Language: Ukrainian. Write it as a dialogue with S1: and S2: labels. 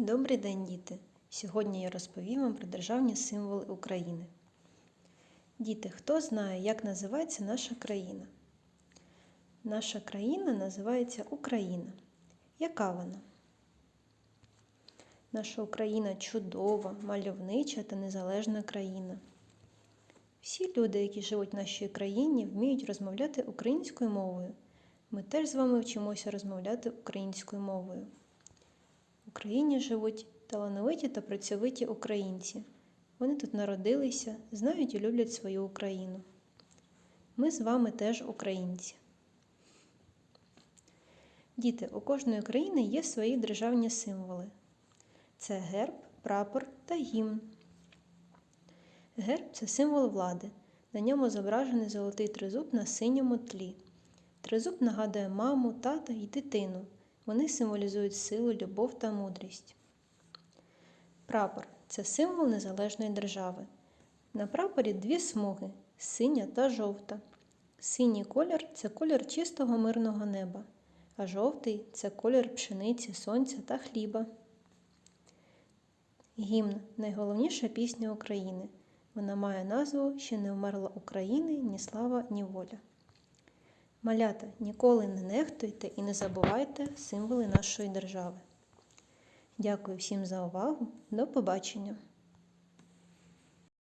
S1: Добрий день, діти! Сьогодні я розповім вам про державні символи України. Діти, хто знає, як називається наша країна? Наша країна називається Україна. Яка вона? Наша Україна чудова, мальовнича та незалежна країна. Всі люди, які живуть в нашій країні, вміють розмовляти українською мовою. Ми теж з вами вчимося розмовляти українською мовою. В Україні живуть талановиті та працьовиті українці. Вони тут народилися, знають і люблять свою Україну. Ми з вами теж українці. Діти, у кожної країни є свої державні символи. Це герб, прапор та гімн. Герб це символ влади. На ньому зображений золотий тризуб на синьому тлі. Тризуб нагадує маму, тата і дитину. Вони символізують силу, любов та мудрість. Прапор це символ незалежної держави. На прапорі дві смуги синя та жовта. Синій колір це колір чистого мирного неба, а жовтий це колір пшениці, сонця та хліба. Гімн найголовніша пісня України. Вона має назву Ще не вмерла України ні слава, ні воля. Малята, ніколи не нехтуйте і не забувайте символи нашої держави. Дякую всім за увагу. До побачення!